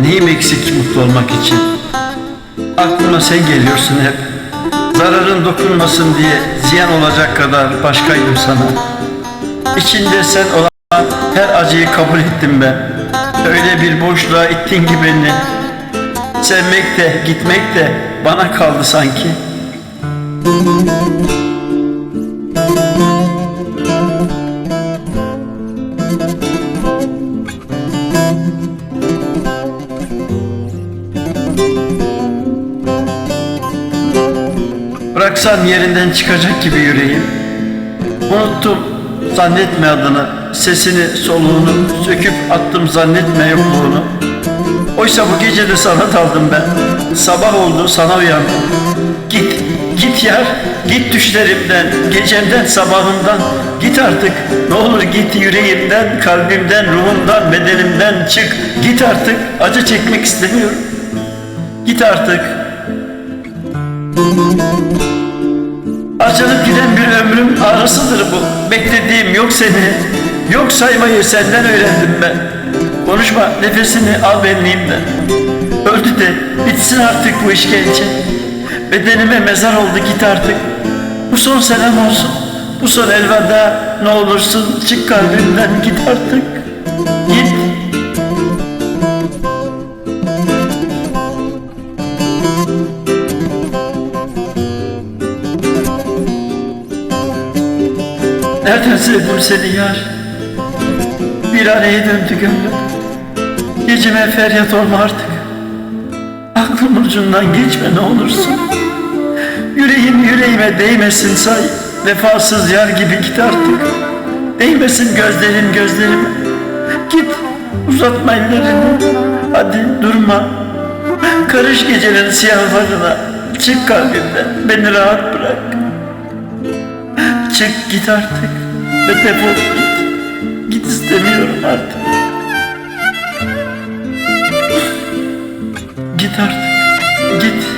Neyim eksik mutlu olmak için? Aklıma sen geliyorsun hep. Zararın dokunmasın diye ziyan olacak kadar başkayım sana. İçinde sen olan her acıyı kabul ettim ben. Öyle bir boşluğa ittin ki beni. Sevmek de gitmek de bana kaldı sanki. Müzik Bıraksam yerinden çıkacak gibi yüreğim. Unuttum zannetme adını, sesini, soluğunu, söküp attım zannetme yokluğunu. Oysa bu gece de sana daldım ben. Sabah oldu sana uyandım. Git, git yar, git düşlerimden, gecemden, sabahımdan. Git artık, ne olur git yüreğimden, kalbimden, ruhumdan, bedenimden çık. Git artık, acı çekmek istemiyorum. Git artık. Giden arasıdır bu. Beklediğim yok seni. Yok saymayı senden öğrendim ben. Konuşma nefesini al benliğimden. Öldü de bitsin artık bu işkence. Bedenime mezar oldu git artık. Bu son selam olsun. Bu son elveda ne olursun çık kalbimden git artık. Nereden sevdim seni yar? Bir araya döndü gönlüm. Geceme feryat olma artık. Aklım ucundan geçme ne olursun. Yüreğim yüreğime değmesin say. Vefasız yar gibi git artık. Değmesin gözlerim gözlerime. Git uzatma ellerini. Hadi durma. Karış gecenin siyahlarına. Çık kalbimden beni rahat bırak. Çık git artık ve defol git. Git istemiyorum artık. Git artık. Git.